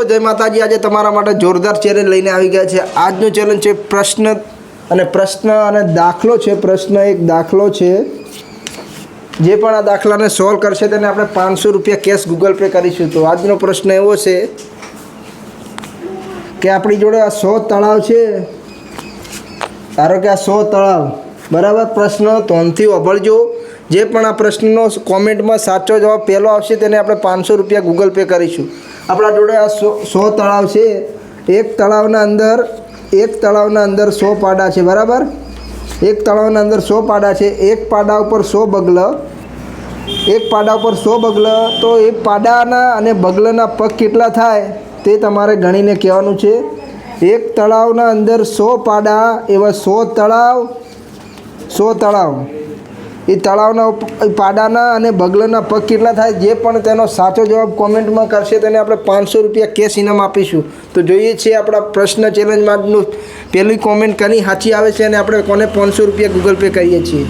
દોસ્તો જય માતાજી, આજે તમારા માટે જોરદાર ચેલેન્જ લઈને આવી ગયા છે. આજનું ચેલેન્જ છે પ્રશ્ન અને પ્રશ્ન અને દાખલો છે. પ્રશ્ન એક દાખલો છે. જે પણ આ દાખલાને સોલ્વ કરશે તેને આપણે પાંચસો રૂપિયા કેશ ગૂગલ પે કરીશું. તો આજનો પ્રશ્ન એવો છે કે આપણી જોડે આ સો તળાવ છે. ધારો કે આ સો તળાવ બરાબર પ્રશ્ન તોનથી ઓભળજો જે પણ આ પ્રશ્નનો કોમેન્ટમાં સાચો જવાબ પહેલો આવશે તેને આપણે પાંચસો રૂપિયા ગૂગલ પે કરીશું. આપણા જોડે આ સો તળાવ છે. એક તળાવના અંદર, એક તળાવના અંદર સો પાડા છે, બરાબર? એક તળાવના અંદર સો પાડા છે. એક પાડા ઉપર સો બગલ. એક પાડા ઉપર સો બગલ. તો એ પાડાના અને બગલના પગ કેટલા થાય તે તમારે ગણીને કહેવાનું છે. એક તળાવના અંદર સો પાડા, એવા સો તળાવ સો તળાવ. એ તળાવના પાડાના અને બગલના પગ કેટલા થાય જે પણ તેનો સાચો જવાબ કોમેન્ટમાં કરશે તેને આપણે પાંચસો રૂપિયા કેશ ઇનામ આપીશું. તો જોઈએ છીએ આપણા પ્રશ્ન ચેલેન્જ માટેનું પહેલી કોમેન્ટ કની સાચી આવે છે અને આપણે કોને પાંચસો રૂપિયા ગૂગલ પે કરીએ છીએ.